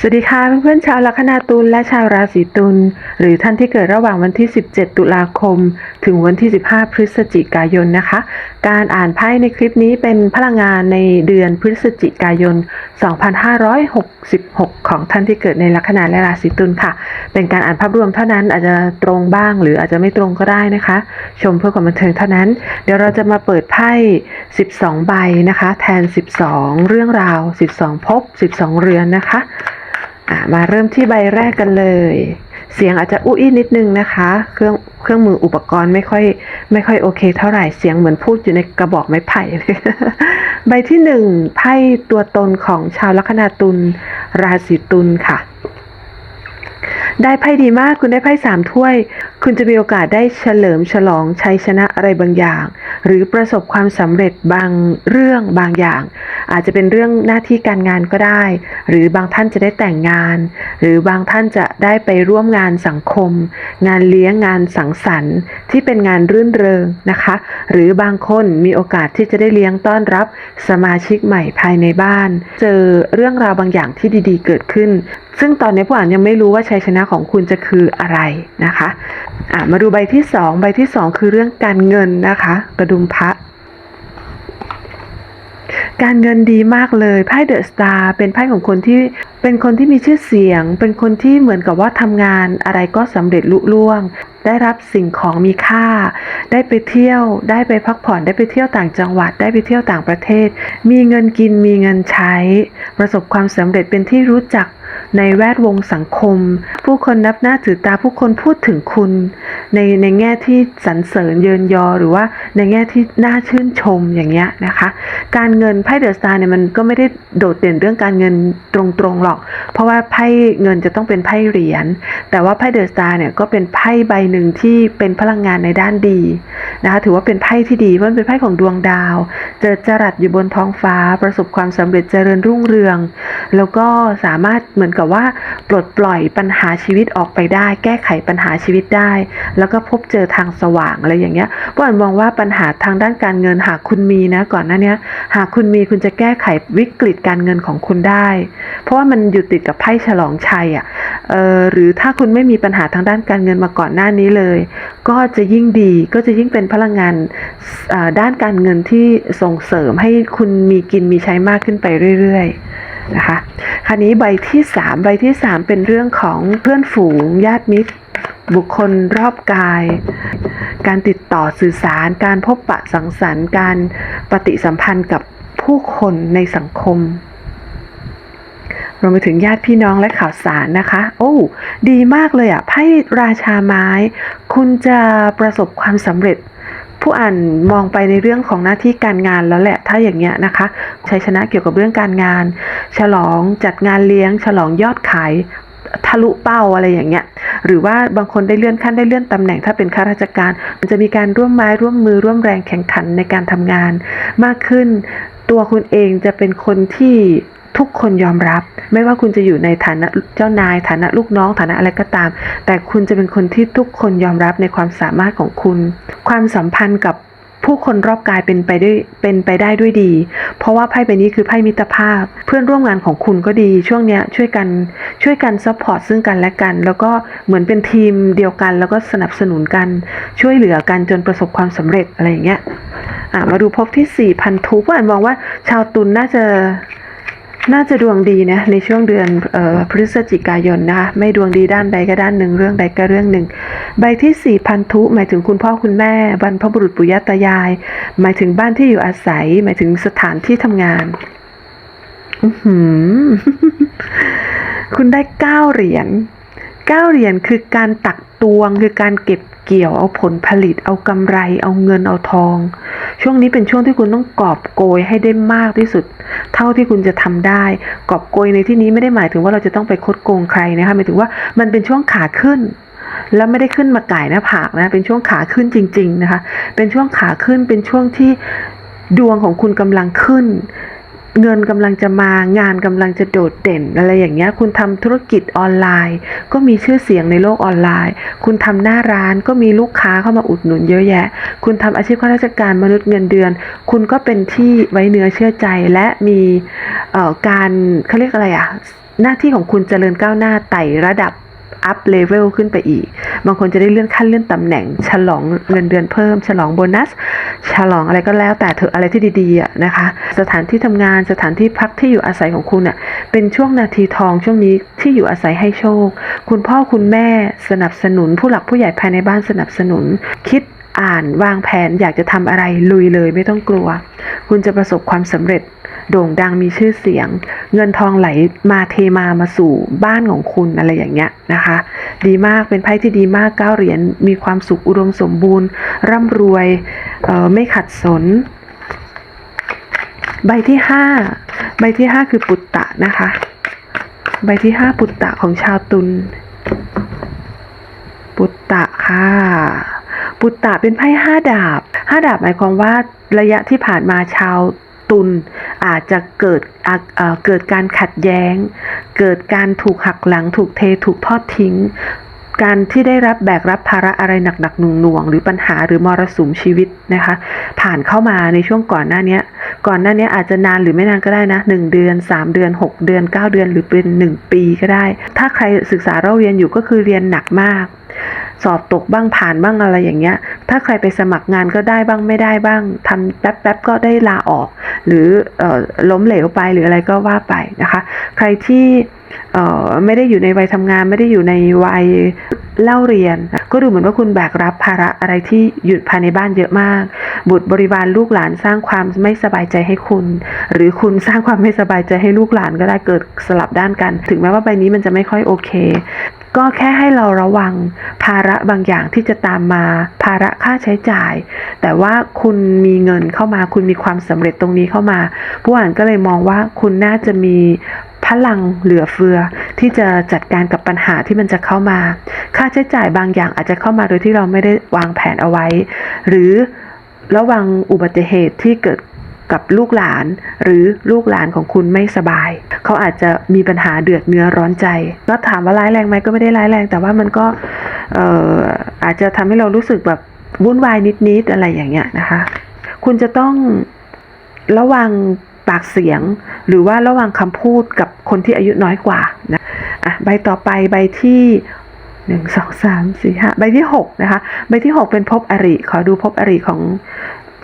สวัสดีค่ะเพื่อนๆชาวลัคนาตุลและชาวราศีตุลหรือท่านที่เกิดระหว่างวันที่ 17 ตุลาคม ถึงวันที่ 15 พฤศจิกายนนะคะ การอ่านไพ่ในคลิปนี้เป็นพลังงานในเดือนพฤศจิกายน 2566 ของท่านที่เกิดในลัคนาและราศีตุลค่ะ เป็นการอ่านภาพรวมเท่านั้นอาจจะตรงบ้าง หรืออาจจะไม่ตรงก็ได้นะคะ ชมเพื่อความบันเทิงเท่านั้น เดี๋ยวเราจะมาเปิดไพ่ 12 ใบนะคะ แทน 12 เรื่องราว 12 ภพ 12 เรือนนะคะอะ มาเริ่มที่ใบแรกกันเลย เสียงอาจจะอุ้ยนิดนึงนะคะ เครื่องเครื่องมืออุปกรณ์ไม่ค่อยไม่ค่อยโอเค เท่าไหร่ เสียงเหมือนพูดอยู่ในกระบอกไม้ไผ่เลย ใบที่หนึ่งไพ่ตัวตนของชาวลัคนาตุลราศีตุลค่ะ ได้ไพ่ดีมากคุณได้ไพ่สามถ้วย คุณจะมีโอกาสได้เฉลิมฉลองชัยชนะอะไรบางอย่าง หรือประสบความสำเร็จบางเรื่องบางอย่าง อาจจะเป็นเรื่องหน้าที่การงานก็ได้ หรือบางท่านจะได้แต่งงาน หรือบางท่านจะได้ไปร่วมงานสังคม งานเลี้ยงงานสังสรรค์ที่เป็นงานรื่นเริงนะคะ หรือบางคนมีโอกาสที่จะได้เลี้ยงต้อนรับสมาชิกใหม่ภายในบ้าน เจอเรื่องราวบางอย่างที่ดีๆ เกิดขึ้น ซึ่งตอนนี้ผู้อ่านยังไม่รู้ว่าชัยชนะของคุณจะคืออะไรนะคะะมาดูใบที่สองใบที่สองคือเรื่องการเงินนะคะ กระดุมพระ การเงินดีมากเลยไพ่เดอะสตาร์เป็นไพ่ของคนที่เป็นคนที่มีชื่อเสียง เป็นคนที่เหมือนกับว่าทำงานอะไรก็สำเร็จลุล่วง ได้รับสิ่งของมีค่า ได้ไปเที่ยว ได้ไปพักผ่อนได้ไปเที่ยวต่างจังหวัด ได้ไปเที่ยวต่างประเทศ มีเงินกินมีเงินใช้ ประสบความสำเร็จเป็นที่รู้จัก ในแวดวงสังคม ผู้คนนับหน้าถือตาผู้คนพูดถึงคุณ ในในแง่ที่สรรเสริญเยินยอหรือว่าในแง่ที่น่าชื่นชมอย่างเงี้ยนะคะ การเงินไพ่เดอะสตาร์เนี่ยมันก็ไม่ได้โดดเด่นเรื่องการเงินตรงๆหรอก เพราะว่าไพ่เงินจะต้องเป็นไพ่เหรียญแต่ว่าไพ่เดอะสตาร์เนี่ยก็เป็นไพ่ใบหนึ่งที่เป็นพลังงานในด้านดีนะคะถือว่าเป็นไพ่ที่ดีเพราะมันเป็นไพ่ของดวงดาว เจอจรัสอยู่บนท้องฟ้าประสบความสำเร็จเจริญรุ่งเรือง แล้วก็สามารถเหมือนกับว่าปลดปล่อยปัญหาชีวิตออกไปได้ แก้ไขปัญหาชีวิตได้ แล้วก็พบเจอทางสว่างอะไรอย่างเงี้ยเพราะอันมองว่าปัญหาทางด้านการเงินหากคุณมีนะก่อนหน้านี้หากคุณมีคุณจะแก้ไขวิกฤตการเงินของคุณได้ เพราะว่ามันอยู่ติดกับไพ่ฉลองชัยอะ่ะเออหรือถ้าคุณไม่มีปัญหาทางด้านการเงินมาก่อนหน้านี้เลย ก็จะยิ่งดีก็จะยิ่งเป็นพลังงานด้านการเงินที่ส่งเสริมให้คุณมีกินมีใช้มากขึ้นไปเรื่อยๆ นะคะคราวนี้ใบที่ 3 ใบที่ 3 เป็นเรื่องของเพื่อนฝูงญาติมิตร บุคคลรอบกาย การติดต่อสื่อสาร การพบปะสังสรรค์ การปฏิสัมพันธ์กับผู้คนในสังคมรวมไปถึงญาติพี่น้องและข่าวสารนะคะ โอ้ดีมากเลยอะ่ะไพ่ราชาไม้ คุณจะประสบความสำเร็จ ผู้อ่านมองไปในเรื่องของหน้าที่การงานแล้วแหละถ้าอย่างเงี้ยนะคะชัยชนะเกี่ยวกับเรื่องการงาน ฉลองจัดงานเลี้ยง ฉลองยอดขายทะลุเป้าอะไรอย่างเงี้ย หรือว่าบางคนได้เลื่อนขั้นได้เลื่อนตำแหน่งถ้าเป็นข้าราชการ มันจะมีการร่วมไม้ร่วมมือร่วมแรงแข่งขันในการทำงาน มากขึ้นตัวคุณเองจะเป็นคนที่ ทุกคนยอมรับ ไม่ว่าคุณจะอยู่ในฐานะเจ้านาย ฐานะลูกน้อง ฐานะอะไรก็ตาม แต่คุณจะเป็นคนที่ทุกคนยอมรับในความสามารถของคุณ ความสัมพันธ์กับผู้คนรอบกายเป็นไปด้วยเป็นไปได้ด้วยดี เพราะว่าไพ่ใบนี้คือไพ่มิตรภาพ เพื่อนร่วมงานของคุณก็ดี ช่วงเนี้ยช่วยกันช่วยกันซัพพอร์ตซึ่งกันและกัน แล้วก็เหมือนเป็นทีมเดียวกัน แล้วก็สนับสนุนกัน ช่วยเหลือกันจนประสบความสำเร็จอะไรอย่างเงี้ยมาดูพบที่สี่พันทุกอ่านมองว่าชาวตุลนน่าจะ น่าจะดวงดีนะในช่วงเดือนออพฤศจิกายนนะคะไม่ดวงดีด้านใดก็ด้านหนึ่งเรื่องใดก็เรื่องหนึ่ง ใบที่สี่พันธุ หมายถึงคุณพ่อคุณแม่บรรพบุรุษปุยตายาย หมายถึงบ้านที่อยู่อาศัย หมายถึงสถานที่ทำงานอคุณได้เก้าเหรียญ ก้าเหรียญคือการตักตวงคือการเก็บเกี่ยวเอาผลผลิต เอากำไร เอาเงินเอาทอง ช่วงนี้เป็นช่วงที่คุณต้องกอบโกยให้ได้มากที่สุด เท่าที่คุณจะทำได้ กอบโกยในที่นี้ไม่ได้หมายถึงว่าเราจะต้องไปคดโกงใครนะคะหมายถึงว่ามันเป็นช่วงขาขึ้น แล้วไม่ได้ขึ้นมาไก่หน้าผากนะเป็นช่วงขาขึ้นจริง ๆนะคะ เป็นช่วงขาขึ้นเป็นช่วงที่ดวงของคุณกำลังขึ้น เงินกำลังจะมางานกำลังจะโดดเด่นอะไรอย่างเงี้ย คุณทำธุรกิจออนไลน์ ก็มีชื่อเสียงในโลกออนไลน์ คุณทำหน้าร้านก็มีลูกค้าเข้ามาอุดหนุนเยอะแยะ คุณทำอาชีพข้าราชการมนุษย์เงินเดือน คุณก็เป็นที่ไว้เนื้อเชื่อใจและมีการเขาเรียกอะไรอะหน้าที่ของคุณเจริญก้าวหน้าไต่ระดับ อัพเลเวลขึ้นไปอีก บางคนจะได้เลื่อนขั้นเลื่อนตำแหน่ง ฉลองเงินเดือนเพิ่ม ฉลองโบนัส ฉลองอะไรก็แล้วแต่เถอะอะไรที่ดีๆนะคะ สถานที่ทำงานสถานที่พักที่อยู่อาศัยของคุณอะเป็นช่วงนาทีทองช่วงนี้ที่อยู่อาศัยให้โชค คุณพ่อคุณแม่สนับสนุน ผู้หลักผู้ใหญ่ภายในบ้านสนับสนุน คิดอ่านวางแผนอยากจะทำอะไรลุยเลยไม่ต้องกลัว คุณจะประสบความสำเร็จ โด่งดังมีชื่อเสียง เงินทองไหลมาเทมามาสู่บ้านของคุณอะไรอย่างเงี้ยนะคะ ดีมากเป็นไพ่ที่ดีมากเก้าเหรียญมีความสุขอุดมสมบูรณ์ ร่ำรวยเอ่อไม่ขัดสน ใบที่ห้าใบที่ห้าคือปุตตะนะคะ ใบที่ห้าปุตตะของชาวตุลปุตตะค่ะ ปุตตะเป็นไพ่ห้าดาบห้าดาบหมายความว่าระยะที่ผ่านมาชาว ตุลอาจจะเกิดเกิดการขัดแย้ง เกิดการถูกหักหลัง ถูกเทถูกทอดทิ้ง การที่ได้รับแบกรับภาระอะไรหนักๆหน่วงๆหรือปัญหาหรือมรสุมชีวิตนะคะ ผ่านเข้ามาในช่วงก่อนหน้านี้ก่อนหน้านี้อาจจะนานหรือไม่นานก็ได้นะหนึ่งเดือนสามเดือนหกเดือนเก้าเดือน หรือเป็นหนึ่งปีก็ได้ ถ้าใครศึกษาเราเรียนอยู่ก็คือเรียนหนักมาก สอบตกบ้างผ่านบ้างอะไรอย่างเงี้ย ถ้าใครไปสมัครงานก็ได้บ้างไม่ได้บ้างทำแป๊บๆก็ได้ลาออก หรือออล้มเหลวไปหรืออะไรก็ว่าไปนะคะ ใครที่ไม่ได้อยู่ในวัยทำงาน ไม่ได้อยู่ในวัย เล่าเรียน ก็ดูเหมือนว่าคุณแบกรับภาระอะไรที่อยู่ภายในบ้านเยอะมาก บุตรบริวารลูกหลานสร้างความไม่สบายใจให้คุณ หรือคุณสร้างความไม่สบายใจให้ลูกหลานก็ได้เกิดสลับด้านกัน ถึงแม้ว่าใบนี้มันจะไม่ค่อยโอเค ก็แค่ให้เราระวังภาระบางอย่างที่จะตามมา ภาระค่าใช้จ่าย แต่ว่าคุณมีเงินเข้ามา คุณมีความสำเร็จตรงนี้เข้ามาผู้อ่านก็เลยมองว่าคุณน่าจะมี พลังเหลือเฟือที่จะจัดการกับปัญหาที่มันจะเข้ามา ค่าใช้จ่ายบางอย่างอาจจะเข้ามาโดยที่เราไม่ได้วางแผนเอาไว้ หรือระวังอุบัติเหตุที่เกิดกับลูกหลานหรือลูกหลานของคุณไม่สบาย เขาอาจจะมีปัญหาเดือดเนื้อร้อนใจก็ถามว่าร้ายแรงไหมก็ไม่ได้ร้ายแรง แต่ว่ามันก็อออาจจะทำให้เรารู้สึกแบบวุ่นวายนิดๆอะไรอย่างเงี้ยนะคะ คุณจะต้องระวัง ปากเสียง หรือว่าระวังคำพูดกับคนที่อายุน้อยกว่านะอะใบต่อไปใบที่หนึ่งสองสามสี่ห้าใบที่หกนะคะใบที่หกเป็นภพอริ ขอดูภพอริของ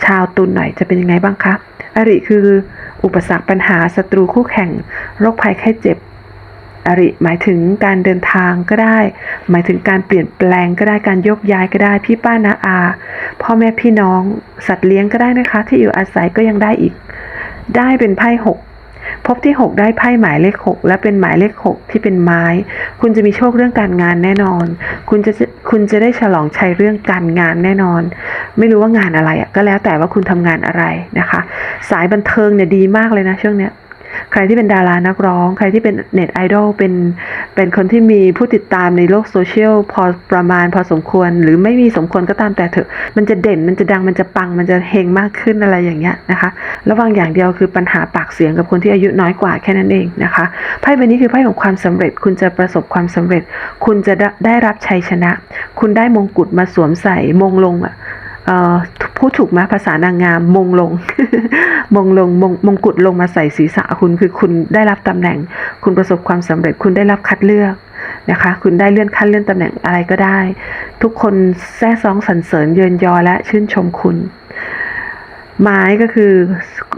ชาวตุลหน่อยจะเป็นยังไงบ้างคะอริคืออุปสรรคปัญหาศัตรูคู่แข่งโรคภัยไข้เจ็บ อริหมายถึงการเดินทางก็ได้ หมายถึงการเปลี่ยนแปลงก็ได้การยกย้ายก็ได้พี่ป้านาอา พ่อแม่พี่น้องสัตว์เลี้ยงก็ได้นะคะ ที่อยู่อาศัยก็ยังได้อีก ได้เป็นไพ่หกพบที่หกได้ไพ่หมายเลขหกและเป็นหมายเลขหกที่เป็นไม้ คุณจะมีโชคเรื่องการงานแน่นอน คุณจะคุณจะได้ฉลองชัยเรื่องการงานแน่นอน ไม่รู้ว่างานอะไรอะก็แล้วแต่ว่าคุณทำงานอะไรนะคะ สายบันเทิงเนี่ยดีมากเลยนะช่วงเนี้ย ใครที่เป็นดารานักร้อง ใครที่เป็นเน็ตไอดอลเป็นเป็นคนที่มีผู้ติดตามในโลกโซเชียลพอประมาณพอสมควร หรือไม่มีสมควรก็ตามแต่เถอะ มันจะเด่นมันจะดังมันจะปังมันจะเฮงมากขึ้นอะไรอย่างเงี้ยนะคะ ระวังอย่างเดียวคือปัญหาปากเสียงกับคนที่อายุน้อยกว่าแค่นั้นเองนะคะไพ่ใบนี้คือไพ่ของความสำเร็จ คุณจะประสบความสำเร็จ คุณจะได้รับชัยชนะ คุณได้มงกุฎมาสวมใส่มงลงอะ พูดถูกไหมภาษานางงามมงลง มงลงมงมงกุฎลงมาใส่ศีรษะคุณคือคุณได้รับตำแหน่ง คุณประสบความสำเร็จคุณได้รับคัดเลือกนะคะ คุณได้เลื่อนขั้นเลื่อนตำแหน่งอะไรก็ได้ ทุกคนแซ่ซองสรรเสริญเยินยอและชื่นชมคุณไม้ก็คือ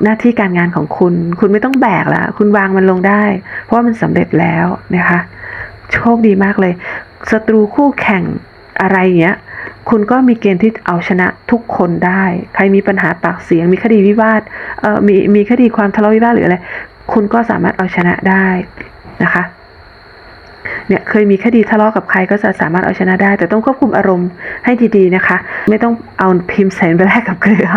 หน้าที่การงานของคุณ คุณไม่ต้องแบกละคุณวางมันลงได้ เพราะว่ามันสำเร็จแล้วนะคะ โชคดีมากเลยศัตรูคู่แข่งอะไรอย่างเงี้ย คุณก็มีเกณฑ์ที่เอาชนะทุกคนได้ ใครมีปัญหาปากเสียง มีคดีวิวาทเอ่อมีมีคดีความทะเลาะวิวาทหรืออะไร คุณก็สามารถเอาชนะได้นะคะ เนี่ยเคยมีคดีทะเลาะกับใครก็จะสามารถเอาชนะได้ แต่ต้องควบคุมอารมณ์ให้ดีๆนะคะ ไม่ต้องเอาพิมพ์แสนไปแลกกับเกลือ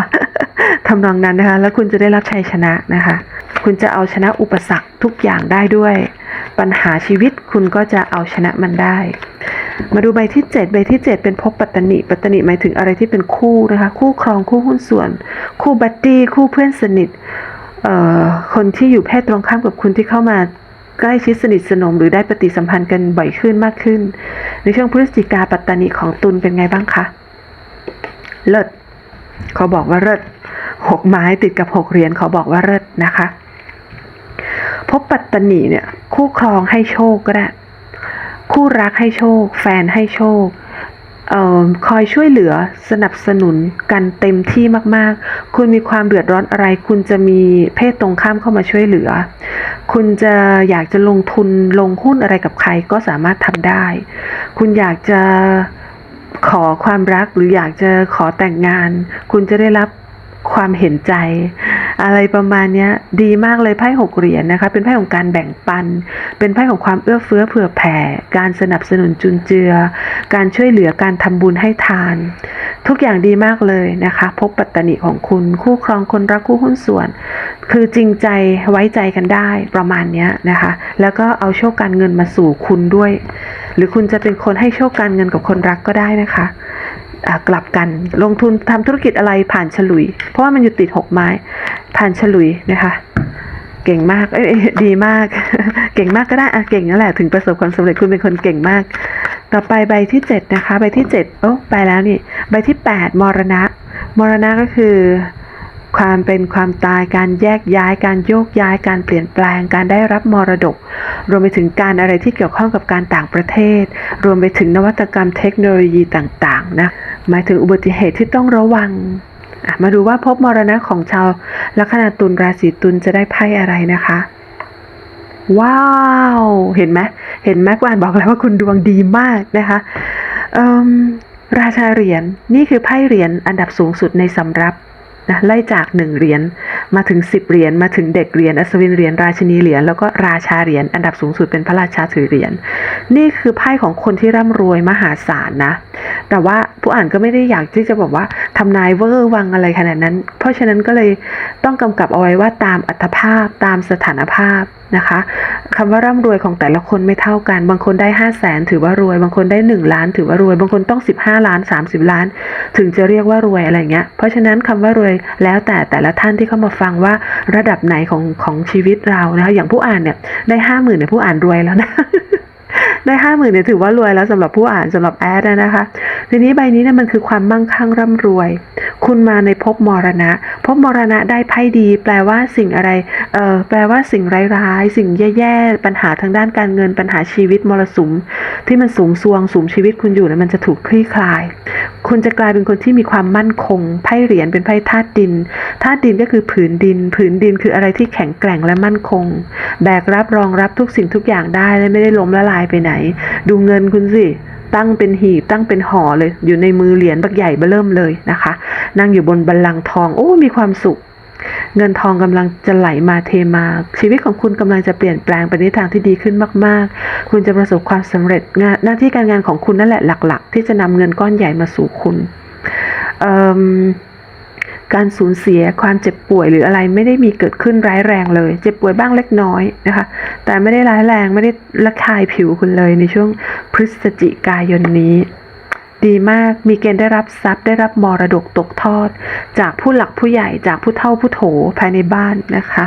ทำนองนั้นนะคะ แล้วคุณจะได้รับชัยชนะนะคะ คุณจะเอาชนะอุปสรรคทุกอย่างได้ด้วย ปัญหาชีวิตคุณก็จะเอาชนะมันได้ มาดูใบที่ 7 ใบที่ 7 เป็นภพปัตตนิปัตตนิหมายถึงอะไรที่เป็นคู่นะคะ คู่ครองคู่หุ้นส่วน คู่บัดดี้คู่เพื่อนสนิทคนที่อยู่เพศตรงข้ามกับคุณที่เข้ามาใกล้ชิดสนิทสนมหรือได้ปฏิสัมพันธ์กันบ่อยขึ้นมากขึ้น ในช่วงพฤศจิกาปัตตานีของตุลเป็นไงบ้างคะเลิศเขาบอกว่าเลิศหกไม้ติดกับหกเหรียญเขาบอกว่าเลิศนะคะ พบปัตตานีเนี่ย คู่ครองให้โชคก็ได้ คู่รักให้โชค แฟนให้โชคออคอยช่วยเหลือสนับสนุนกันเต็มที่มาก ๆ คุณมีความเดือดร้อนอะไร คุณจะมีเพศตรงข้ามเข้ามาช่วยเหลือ คุณจะอยากจะลงทุนลงหุ้นอะไรกับใครก็สามารถทำได้ คุณอยากจะขอความรักหรืออยากจะขอแต่งงาน คุณจะได้รับความเห็นใจ อะไรประมาณนี้ดีมากเลยไพ่หกเหรียญนะคะ เป็นไพ่ของการแบ่งปัน เป็นไพ่ของความเอื้อเฟื้อเผื่อแผ่ การสนับสนุนจุนเจือ การช่วยเหลือการทำบุญให้ทาน ทุกอย่างดีมากเลยนะคะ พบปัตตนิของคุณคู่ครองคนรักคู่หุ้นส่วน คือจริงใจไว้ใจกันได้ประมาณนี้นะคะ แล้วก็เอาโชคการเงินมาสู่คุณด้วย หรือคุณจะเป็นคนให้โชคการเงินกับคนรักก็ได้นะคะ กลับกันลงทุนทำธุรกิจอะไรผ่านฉลุย เพราะว่ามันอยู่ติดหกไม้ ผ่านฉลุยนะคะ เก่งมาก เอ้ยดีมาก เก่งมากก็ได้อะเก่งนั่นแหละถึงประสบความสำเร็จคุณเป็นคนเก่งมาก ต่อไปใบที่เจ็ดนะคะ ใบที่เจ็ดโอ้ไปแล้วนี่ ใบที่แปดมรณะ มรณะก็คือความเป็นความตายการแยกย้ายการโยกย้ายการเปลี่ยนแปลงการได้รับมรดก รวมไปถึงการอะไรที่เกี่ยวข้องกับการต่างประเทศ รวมไปถึงนวัตกรรมเทคโนโลยีต่างๆ นะ หมายถึงอุบัติเหตุที่ต้องระวัง มาดูว่าพบมรณะของชาวลัคนาตุลราศีตุลจะได้ไพ่อะไรนะคะ ว้าว เห็นไหมเห็นไหมกวานบอกแล้วว่าคุณดวงดีมากนะคะราชาเหรียญนี่คือไพ่เหรียญอันดับสูงสุดในสำรับนะไล่จากหนึ่งเหรียญมาถึงสิบเหรียญมาถึงเด็กเหรียญอัศวินเหรียญราชินีเหรียญแล้วก็ราชาเหรียญอันดับสูงสุดเป็นพระราชาถือเหรียญนี่คือไพ่ของคนที่ร่ำรวยมหาศาลนะ แต่ว่าผู้อ่านก็ไม่ได้อยากที่จะบอกว่าทำนายเวอร์วังอะไรขนาดนั้น เพราะฉะนั้นก็เลยต้องกำกับเอาไว้ว่าตามอัตภาพตามสถานภาพนะคะคำว่าร่ำรวยของแต่ละคนไม่เท่ากัน บางคนได้ห้าแสนถือว่ารวย บางคนได้หนึ่งล้านถือว่ารวย บางคนต้องสิบห้าล้านสามสิบล้าน ถึงจะเรียกว่ารวยอะไรเงี้ย เพราะฉะนั้นคำว่ารวยแล้วแต่แต่ละท่านที่เข้ามาฟังว่าระดับไหนของของชีวิตเรานะคะอย่างผู้อ่านเนี่ยได้ห้าหมื่นเนี่ยผู้อ่านรวยแล้วนะ ได้ห้าหมื่นเนี่ยถือว่ารวยแล้วสำหรับผู้อ่านสำหรับแอดนะคะ ทีนี้ใบนี้เนี่ยมันคือความมั่งคั่งร่ำรวย คุณมาในภพมรณะภพมรณะได้ไพ่ดี แปลว่าสิ่งอะไรเออแปลว่าสิ่งร้ายๆ สิ่งแย่ๆ ปัญหาทางด้านการเงินปัญหาชีวิตมรสุม ที่มันสูงซวงสูงชีวิตคุณอยู่เนี่ยมันจะถูกคลี่คลาย คุณจะกลายเป็นคนที่มีความมั่นคง ไพ่เหรียญเป็นไพ่ธาตุดิน ธาตุดินก็คือผืนดิน ผืนดินคืออะไรที่แข็งแกร่งและมั่นคง แบกรับรองรับทุกสิ่งทุกอย่างได้และไม่ได้ล้มละลายไปไหน ดูเงินคุณสิ ตั้งเป็นหีบ ตั้งเป็นห่อเลย อยู่ในมือเหรียญบักใหญ่เบิ่มเลยนะคะ นั่งอยู่บนบัลลังก์ทอง โอ้ มีความสุข เงินทองกำลังจะไหลมาเทมา ชีวิตของคุณกำลังจะเปลี่ยนแปลงไปในทางที่ดีขึ้นมาก ๆ คุณจะประสบความสำเร็จงานหน้าที่การงานของคุณนั่นแหละหลัก ๆ ที่จะนำเงินก้อนใหญ่มาสู่คุณการสูญเสียความเจ็บป่วยหรืออะไรไม่ได้มีเกิดขึ้นร้ายแรงเลย เจ็บป่วยบ้างเล็กน้อยนะคะ แต่ไม่ได้ร้ายแรงไม่ได้ระคายผิวคุณเลยในช่วงพฤศจิกายนนี้ ดีมากมีเกณฑ์ได้รับทรัพย์ได้รับมรดกตกทอด จากผู้หลักผู้ใหญ่จากผู้เฒ่าผู้โถภายในบ้านนะคะ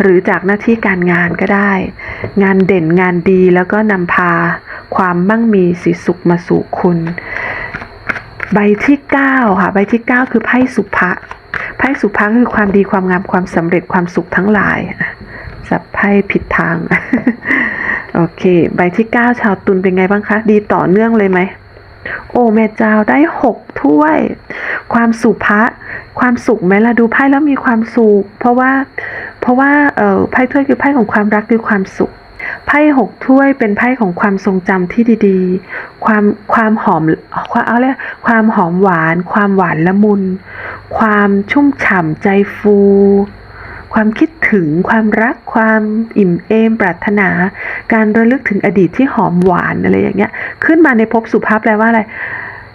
หรือจากหน้าที่การงานก็ได้ งานเด่นงานดีแล้วก็นำพาความมั่งมีสีสุขมาสู่คุณ ใบที่เก้าค่ะ ใบที่เก้าคือไพ่สุภะไพ่สุภะคือความดีความงามความสำเร็จความสุขทั้งหลายสับไพ่ผิดทาง โอเค ใบที่เก้าชาวตุลเป็นไงบ้างคะ ดีต่อเนื่องเลยไหม โอ้แม่เจ้าได้หกถ้วย ความสุภะความสุขไหมล่ะดูไพ่แล้วมีความสุข เพราะว่าเพราะว่าเอ่อไพ่ถ้วยคือไพ่ของความรักคือความสุขไพ่หกถ้วยเป็นไพ่ของความทรงจำที่ดีๆ ความความหอมความเอาเลยความหอมหวาน ความหวานละมุน ความชุ่มฉ่ำใจฟู ความคิดถึงความรักความอิ่มเอมปรารถนา การระลึกถึงอดีตที่หอมหวานอะไรอย่างเงี้ย ขึ้นมาในภพสุภาพแปลว่าอะไร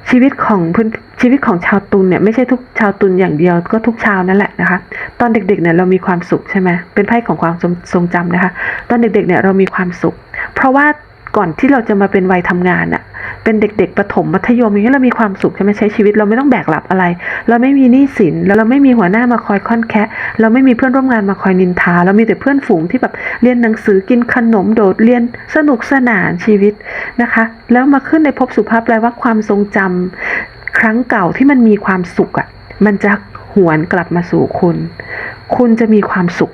ชีวิตของพื้นชีวิตของชาวตุลเนี่ยไม่ใช่ทุกชาวตุลอย่างเดียวก็ทุกชาวนั่นแหละนะคะ ตอนเด็กๆเนี่ยเรามีความสุขใช่ไหมเป็นไพ่ของความทรงทรงจำนะคะ ตอนเด็กๆเนี่ยเรามีความสุข เพราะว่า ก่อนที่เราจะมาเป็นวัยทำงานอะเป็นเด็กๆประถมมัธยมอย่างนี้เรามีความสุขใช่ไหมใช้ชีวิตเราไม่ต้องแบกรับอะไร เราไม่มีหนี้สินแล้วเราไม่มีหัวหน้ามาคอยค่อนแคะเราไม่มีเพื่อนร่วมงานมาคอยนินทา เรามีแต่เพื่อนฝูงที่แบบเรียนหนังสือกินขนมโดดเรียนสนุกสนานชีวิตนะคะ แล้วมาขึ้นในภพสุภาพแปลว่าความทรงจำครั้งเก่าที่มันมีความสุขอะ่ะมันจะหวนกลับมาสู่คุณ คุณจะมีความสุข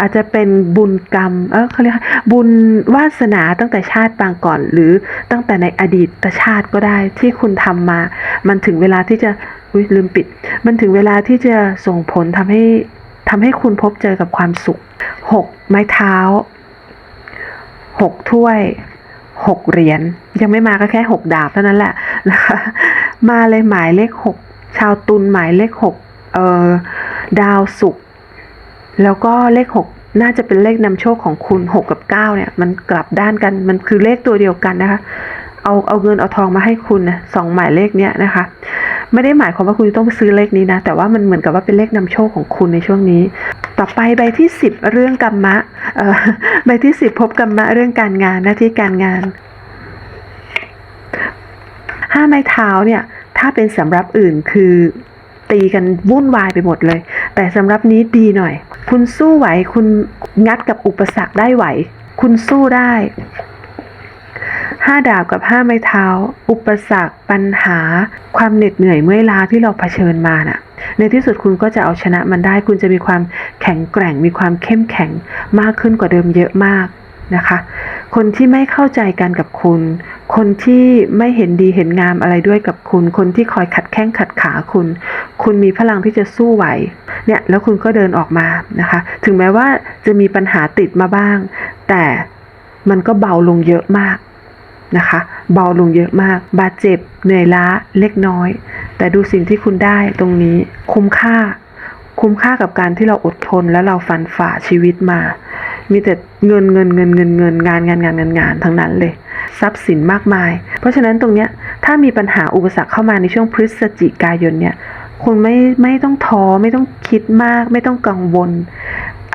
อาจจะเป็นบุญกรรม เออเขาเรียกบุญวาสนาตั้งแต่ชาติปางก่อน หรือตั้งแต่ในอดีตชาติก็ได้ที่คุณทำมา มันถึงเวลาที่จะอุ้ยลืมปิด มันถึงเวลาที่จะส่งผลทำให้ทำให้คุณพบเจอกับความสุขหกไม้เท้าหกถ้วยหกเหรียญยังไม่มาก็แค่หกดาบเท่านั้นแหละนะคะมาเลยหมายเลขหกชาวตุลหมายเลขหกเอ่อดาวศุกร์ แล้วก็เลขหกน่าจะเป็นเลขนำโชคของคุณหกกับเก้าเนี่ย มันกลับด้านกัน มันคือเลขตัวเดียวกันนะคะ เอาเอาเงินเอาทองมาให้คุณนะสองหมายเลขเนี้ยนะคะ ไม่ได้หมายความว่าคุณต้องไปซื้อเลขนี้นะ แต่ว่ามันเหมือนกับว่าเป็นเลขนำโชคของคุณในช่วงนี้ ต่อไปใบที่สิบเรื่องกรรมะใบที่สิบพบกรรมะเรื่องการงานหน้าที่การงานห้าไม้เท้าเนี่ยถ้าเป็นสำหรับอื่นคือตีกันวุ่นวายไปหมดเลย แต่สำหรับนี้ดีหน่อย คุณสู้ไหว คุณงัดกับอุปสรรคได้ไหว คุณสู้ได้ห้าดาบกับห้าไม้เท้า อุปสรรคปัญหา ความเหน็ดเหนื่อยเมื่อยล้าที่เราเผชิญมาน่ะ ในที่สุดคุณก็จะเอาชนะมันได้ คุณจะมีความแข็งแกร่ง มีความเข้มแข็งมากขึ้นกว่าเดิมเยอะมากนะคะ คนที่ไม่เข้าใจกันกับคุณ คนที่ไม่เห็นดีเห็นงามอะไรด้วยกับคุณ คนที่คอยขัดแข้งขัดขาคุณ คุณมีพลังที่จะสู้ไหว เนี่ยแล้วคุณก็เดินออกมานะคะ ถึงแม้ว่าจะมีปัญหาติดมาบ้าง แต่มันก็เบาลงเยอะมากนะคะ เบาลงเยอะมาก บาดเจ็บเหนื่อยล้าเล็กน้อย แต่ดูสิ่งที่คุณได้ตรงนี้คุ้มค่า คุ้มค่ากับการที่เราอดทนและเราฟันฝ่าชีวิตมา มีแต่เงินเงินเงินเงินเงินงานงานงานงานงานทั้งนั้นเลย ทรัพย์สินมากมาย เพราะฉะนั้นตรงเนี้ยถ้ามีปัญหาอุปสรรคเข้ามาในช่วงพฤศจิกายนเนี่ยคุณไม่ไม่ต้องท้อไม่ต้องคิดมาก ไม่ต้องกังวล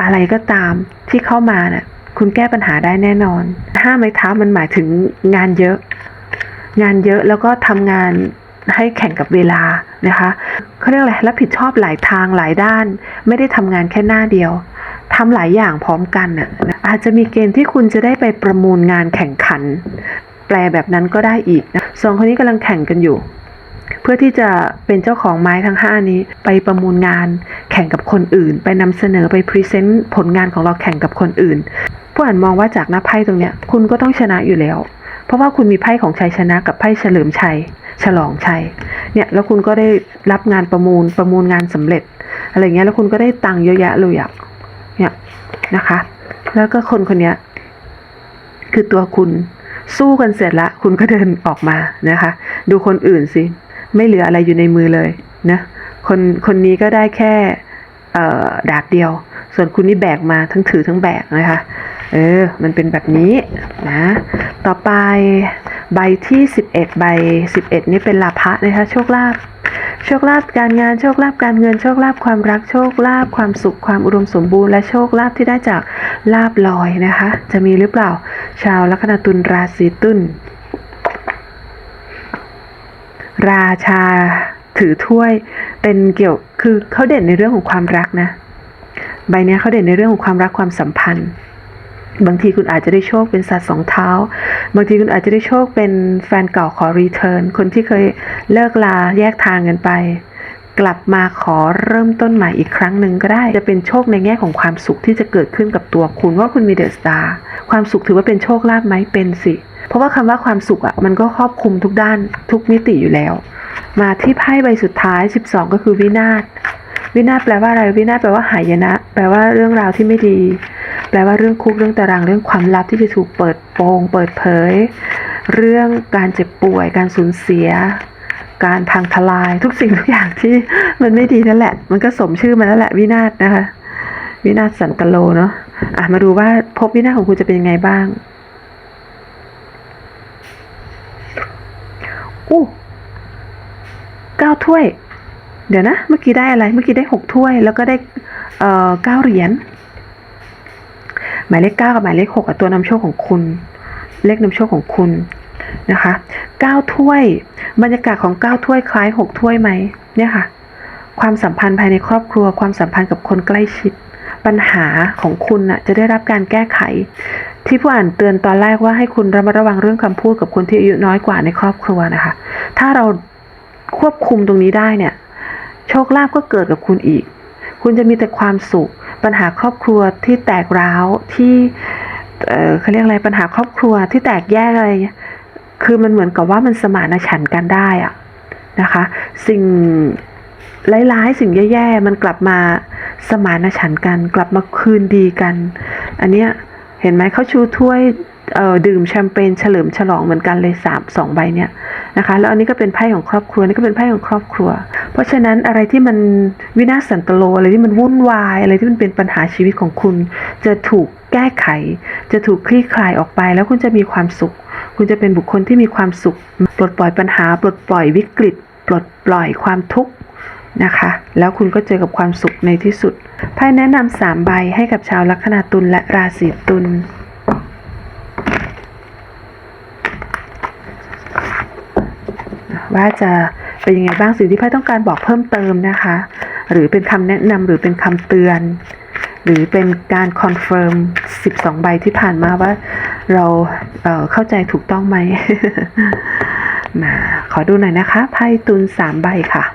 อะไรก็ตามที่เข้ามาเนี่ยคุณแก้ปัญหาได้แน่นอนห้าไม้เท้ามันหมายถึงงานเยอะ งานเยอะแล้วก็ทำงานให้แข่งกับเวลานะคะเขาเรียกอะไรรับผิดชอบหลายทางหลายด้าน ไม่ได้ทำงานแค่หน้าเดียว ทำหลายอย่างพร้อมกันน่ะอาจจะมีเกณฑ์ที่คุณจะได้ไปประมูลงานแข่งขัน แปลแบบนั้นก็ได้อีกนะสองคนนี้กำลังแข่งกันอยู่ เพื่อที่จะเป็นเจ้าของไม้ทั้งห้านี้ ไปประมูลงาน แข่งกับคนอื่น ไปนำเสนอไปพรีเซนต์ผลงานของเราแข่งกับคนอื่นผู้อ่านมองว่าจากหน้าไพ่ตรงเนี้ยคุณก็ต้องชนะอยู่แล้ว เพราะว่าคุณมีไพ่ของชัยชนะกับไพ่เฉลิมชัย ฉลองชัยเนี่ยแล้วคุณก็ได้รับงานประมูลประมูลงานสำเร็จอะไรเงี้ยแล้วคุณก็ได้ตังค์เยอะแยะเลยอะเนี่ย นะคะ แล้วก็คนคนนี้คือตัวคุณสู้กันเสร็จละ คุณก็เดินออกมานะคะ ดูคนอื่นสิ ไม่เหลืออะไรอยู่ในมือเลยนะคนคนนี้ก็ได้แค่ดาบเดียว ส่วนคุณนี่แบกมาทั้งถือทั้งแบกนะคะ เออ มันเป็นแบบนี้นะ ต่อไปใบที่ 11 ใบ 11 นี่เป็นลาภะนะคะ โชคลาภ โชคลาภการงานโชคลาภการเงินโชคลาภความรักโชคลาภความสุขความอุดมสมบูรณ์และโชคลาภที่ได้จากลาภลอยนะคะ จะมีหรือเปล่า ชาวลัคนาตุลราศีตุลราชาถือถ้วยเป็นเกี่ยวคือเขาเด่นในเรื่องของความรักนะ ใบเนี้ยเขาเด่นในเรื่องของความรักความสัมพันธ์ บางทีคุณอาจจะได้โชคเป็นสัตว์สองเท้า บางทีคุณอาจจะได้โชคเป็นแฟนเก่าขอรีเทิร์น คนที่เคยเลิกลาแยกทางกันไป กลับมาขอเริ่มต้นใหม่อีกครั้งหนึ่งก็ได้ จะเป็นโชคในแง่ของความสุขที่จะเกิดขึ้นกับตัวคุณว่าคุณมีเดอะสตาร์ ความสุขถือว่าเป็นโชคลาภไหมเป็นสิ เพราะว่าคำว่าความสุขอะ่ะมันก็ครอบคลุมทุกด้านทุกมิติอยู่แล้ว มาที่ไพ่ใบสุดท้าย 12 ก็คือวินาศ วินาศแปลว่าอะไร วินาศแปลว่าหายนะ แปลว่าเรื่องราวที่ไม่ดี แปลว่าเรื่องคุกเรื่องตารางเรื่องความลับที่จะถูกเปิดโปงเปิดเผย เรื่องการเจ็บป่วย การสูญเสีย การพังทลายทุกสิ่งทุกอย่างที่มันไม่ดีนั่นแหละ มันก็สมชื่อมันนั่นแหละวินาศนะคะ วินาศสันตโลเนาะอะมาดูว่าภพวินาศของคุณจะเป็นยังไงบ้างอู้เก้าถ้วย เดี๋ยวนะ เมื่อกี้ได้อะไร เมื่อกี้ได้หกถ้วย แล้วก็ได้เก้าเหรียญ หมายเลขเก้ากับหมายเลขหกอะตัวนำโชคของคุณ เลขนำโชคของคุณนะคะเก้าถ้วย บรรยากาศของเก้าถ้วยคล้ายหกถ้วยไหมเนี่ยค่ะ ความสัมพันธ์ภายในครอบครัว ความสัมพันธ์กับคนใกล้ชิด ปัญหาของคุณน่ะจะได้รับการแก้ไข ที่ผู้อ่านเตือนตอนแรกว่าให้คุณระมัดระวังเรื่องคำพูดกับคนที่อายุน้อยกว่าในครอบครัวนะคะ ถ้าเราควบคุมตรงนี้ได้เนี่ย โชคลาภก็เกิดกับคุณอีก คุณจะมีแต่ความสุข ปัญหาครอบครัวที่แตกร้าวที่เอ่อเขาเรียกอะไรปัญหาครอบครัวที่แตกแยกอะไรเงี้ยคือมันเหมือนกับว่ามันสมานฉันท์กันได้อะนะคะ สิ่งร้ายๆสิ่งแย่ๆมันกลับมาสมานฉันท์กัน กลับมาคืนดีกัน อันเนี้ยเห็นไหมเขาชูถ้วย ดื่มแชมเปญเฉลิมฉลองเหมือนกันเลยสามสองใบเนี่ยนะคะแล้วอันนี้ก็เป็นไพ่ของครอบครัวนี่ก็เป็นไพ่ของครอบครัว เพราะฉะนั้นอะไรที่มันวินาศสันตโลอะไรที่มันวุ่นวายอะไรที่มันเป็นปัญหาชีวิตของคุณ จะถูกแก้ไข จะถูกคลี่คลายออกไป แล้วคุณจะมีความสุข คุณจะเป็นบุคคลที่มีความสุข ปลดปล่อยปัญหา ปลดปล่อยวิกฤต ปลดปล่อยความทุกข์นะคะ แล้วคุณก็เจอกับความสุขในที่สุดไพ่แนะนำสามใบให้กับชาวลัคนาตุลและราศีตุล ว่าจะเป็นยังไงบ้างสิ่งที่ไพ่ต้องการบอกเพิ่มเติมนะคะ หรือเป็นคำแนะนำหรือเป็นคำเตือน หรือเป็นการคอนเฟิร์ม12 ใบที่ผ่านมาว่าเราเเข้าใจถูกต้องไหมมาขอดูหน่อยนะคะไพ่ตุนสามใบค่ะ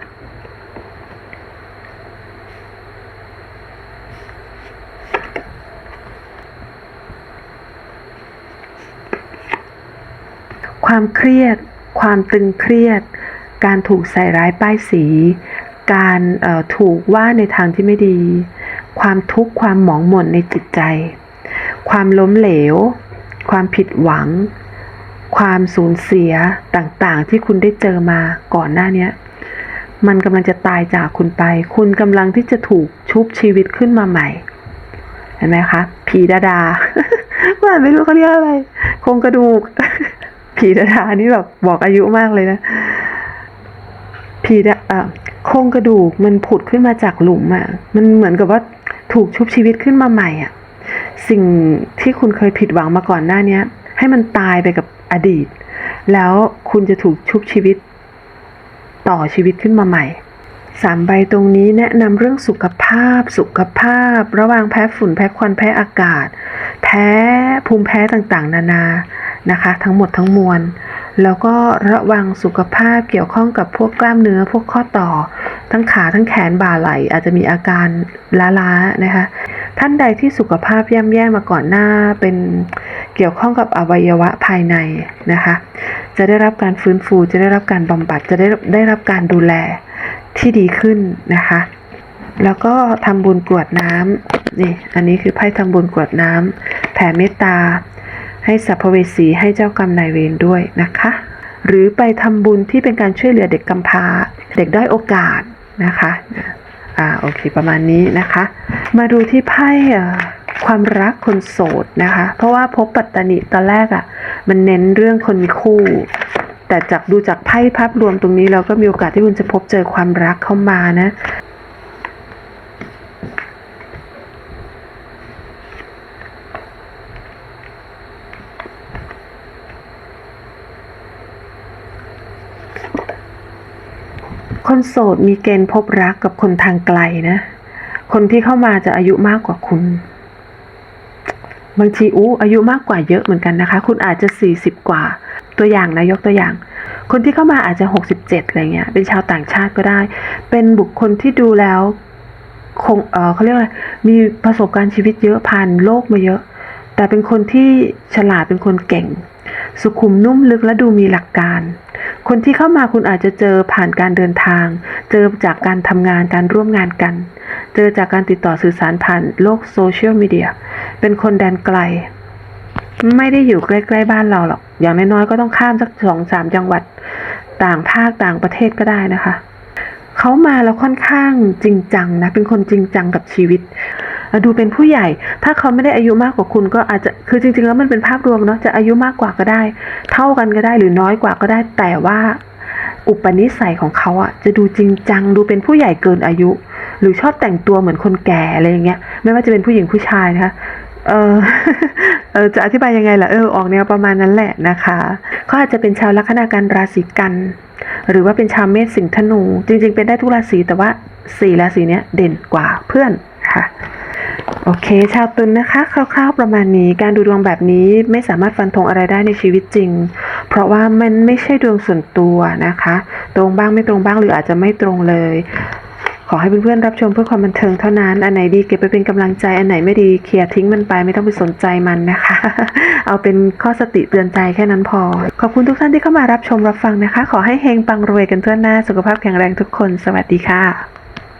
ความเครียด ความตึงเครียด การถูกใส่ร้ายป้ายสี การถูกว่าในทางที่ไม่ดี ความทุกข์ความหมองหม่นในจิตใจ ความล้มเหลว ความผิดหวัง ความสูญเสียต่างๆ ที่คุณได้เจอมาก่อนหน้านี้มันกำลังจะตายจากคุณไป คุณกำลังที่จะถูกชุบชีวิตขึ้นมาใหม่ เห็นไหมคะ ผีดาดาว่าไม่รู้เขาเรียกอะไร โครงกระดูก ผีดาดานี่แบบบอกอายุมากเลยนะผีดาเอ่อโครงกระดูกมันผุดขึ้นมาจากหลุมอะ่ะ มันเหมือนกับว่าถูกชุบชีวิตขึ้นมาใหม่อะ่ะ สิ่งที่คุณเคยผิดหวังมาก่อนหน้าเนี้ย ให้มันตายไปกับอดีต แล้วคุณจะถูกชุบชีวิต ต่อชีวิตขึ้นมาใหม่สามใบตรงนี้แนะนำเรื่องสุขภาพ สุขภาพ ระว่างแพ้ฝุ่นแพ้ควันแพ้อากาศ แพ้ภูมิแพ้ต่างๆ นานา นะคะ ทั้งหมดทั้งมวล แล้วก็ระวังสุขภาพเกี่ยวข้องกับพวกกล้ามเนื้อ พวกข้อต่อ ทั้งขาทั้งแขนบ่าไหล่อาจจะมีอาการล้าๆนะคะ ท่านใดที่สุขภาพย่ำแย่มาก่อนหน้าเป็นเกี่ยวข้องกับอวัยวะภายในนะคะ จะได้รับการฟื้นฟูจะได้รับการบำบัดจะได้ได้รับการดูแลที่ดีขึ้นนะคะ แล้วก็ทำบุญกรวดน้ำนี่อันนี้คือไพ่ทำบุญกรวดน้ำแผ่เมตตา ให้สัพเพเวสีให้เจ้ากรรมนายเวรด้วยนะคะ หรือไปทำบุญที่เป็นการช่วยเหลือเด็กกำพร้า เด็กด้อยโอกาสนะคะอ่าโอเคประมาณนี้นะคะ มาดูที่ไพ่ความรักคนโสดนะคะ เพราะว่าพบปัตตานิตอนแรกอะ่ะ มันเน้นเรื่องคนมีคู่ แต่จากดูจากไพ่ภาพรวมตรงนี้เราก็มีโอกาสที่คุณจะพบเจอความรักเข้ามานะ โสดมีเกณฑ์พบรักกับคนทางไกลนะ คนที่เข้ามาจะอายุมากกว่าคุณ บางทีอู้อายุมากกว่าเยอะเหมือนกันนะคะ คุณอาจจะสี่สิบกว่า ตัวอย่างนะยกตัวอย่าง คนที่เข้ามาอาจจะหกสิบเจ็ดอะไรเงี้ย เป็นชาวต่างชาติก็ได้ เป็นบุคคลที่ดูแล้วคงเออเขาเรียกว่ามีประสบการณ์ชีวิตเยอะผ่านโลกมาเยอะ แต่เป็นคนที่ฉลาดเป็นคนเก่ง สุขุมนุ่มลึกและดูมีหลักการ คนที่เข้ามาคุณอาจจะเจอผ่านการเดินทาง เจอจากการทำงานการร่วมงานกัน เจอจากการติดต่อสื่อสารผ่านโลกโซเชียลมีเดีย เป็นคนแดนไกล ไม่ได้อยู่ใกล้ ๆ บ้านเราหรอก อย่างน้อยๆก็ต้องข้ามสักสองสามจังหวัด ต่างภาคต่างประเทศก็ได้นะคะ เขามาแล้วค่อนข้างจริงจังนะ เป็นคนจริงจังกับชีวิต ดูเป็นผู้ใหญ่ ถ้าเขาไม่ได้อายุมากกว่าคุณก็อาจจะคือจริง ๆ แล้วมันเป็นภาพรวมเนาะจะอายุมากกว่าก็ได้ เท่ากันก็ได้หรือน้อยกว่าก็ได้ แต่ว่าอุปนิสัยของเขาอะจะดูจริงจังดูเป็นผู้ใหญ่เกินอายุ หรือชอบแต่งตัวเหมือนคนแก่อะไรอย่างเงี้ยไม่ว่าจะเป็นผู้หญิงผู้ชายนะคะเออเออจะอธิบายยังไงล่ะเออออกแนวประมาณนั้นแหละนะคะเขาอาจจะเป็นชาวลัคนาการราศีกัน หรือว่าเป็นชาวเมษสิงห์ธนู จริง ๆ เป็นได้ทุกราศีแต่ว่าสี่ราศีเนี้ยเด่นกว่าเพื่อนค่ะ โอเค ชาวตุลนะคะ คร่าว ๆ ประมาณนี้ การดูดวงแบบนี้ไม่สามารถฟันธงอะไรได้ในชีวิตจริง เพราะว่ามันไม่ใช่ดวงส่วนตัวนะคะ ตรงบ้างไม่ตรงบ้างหรืออาจจะไม่ตรงเลย ขอให้เพื่อนๆรับชมเพื่อความบันเทิงเท่านั้น อันไหนดีเก็บไปเป็นกำลังใจ อันไหนไม่ดีเคลียร์ทิ้งมันไปไม่ต้องไปสนใจมันนะคะ เอาเป็นข้อสติเตือนใจแค่นั้นพอ ขอบคุณทุกท่านที่เข้ามารับชมรับฟังนะคะ ขอให้เฮงปังรวยกันทั่วหน้าสุขภาพแข็งแรงทุกคน สวัสดีค่ะ